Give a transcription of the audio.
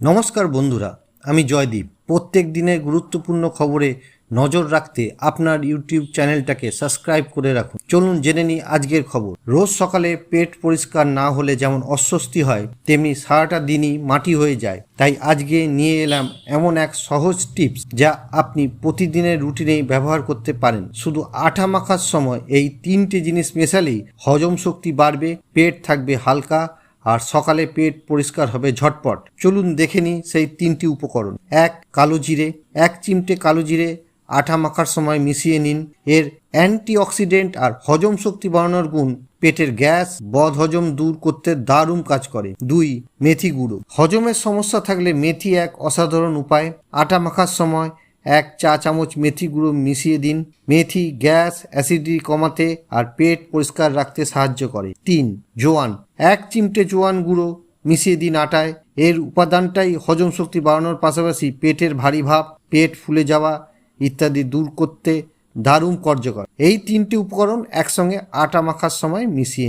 নমস্কার বন্ধুরা, আমি জয়দীপ। প্রত্যেক দিনের গুরুত্বপূর্ণ খবরে নজর রাখতে আপনার ইউটিউব চ্যানেলটাকে সাবস্ক্রাইব করে রাখুন। চলুন জেনে নিই আজকের খবর। রোজ সকালে পেট পরিষ্কার না হলে যেমন অস্বস্তি হয়, তেমনি সারাটা দিনই মাটি হয়ে যায়। তাই আজকে নিয়ে এলাম এমন এক সহজ টিপস যা আপনি প্রতিদিনের রুটিনেই ব্যবহার করতে পারেন। শুধু আঠা মাখার সময় এই তিনটে জিনিস মেশালেই হজম শক্তি বাড়বে, পেট থাকবে হালকা আর সকালে পেট পরিষ্কার হবে ঝটপট। চলুন দেখে নিই সেই তিনটি উপকরণ। এক, কালো জিরে। এক চিমটে কালো জিরে আঠা মাখার সময় মিশিয়ে নিন। এর অ্যান্টিঅক্সিডেন্ট আর হজম শক্তি বাড়ানোর গুণ পেটের গ্যাস, বদ হজম দূর করতে দারুণ কাজ করে। দুই, মেথি গুঁড়ো। হজমের সমস্যা থাকলে মেথি এক অসাধারণ উপায়। আটা মাখার সময় এক চা চামচ মেথি গুঁড়ো মিশিয়ে দিন। মেথি গ্যাস অ্যাসিডিটি কমাতে আর পেট পরিষ্কার রাখতে সাহায্য করে। তিন, জোয়ান। এক চিমটে জোয়ান গুঁড়ো মিশিয়ে দিন আটায়। এর উপাদানটাই হজম শক্তি বাড়ানোর পাশাপাশি পেটের ভারী ভাব, পেট ফুলে যাওয়া ইত্যাদি দূর করতে দারুণ কার্যকর। এই তিনটি উপকরণ একসঙ্গে আটা মাখার সময় মিশিয়ে নিন।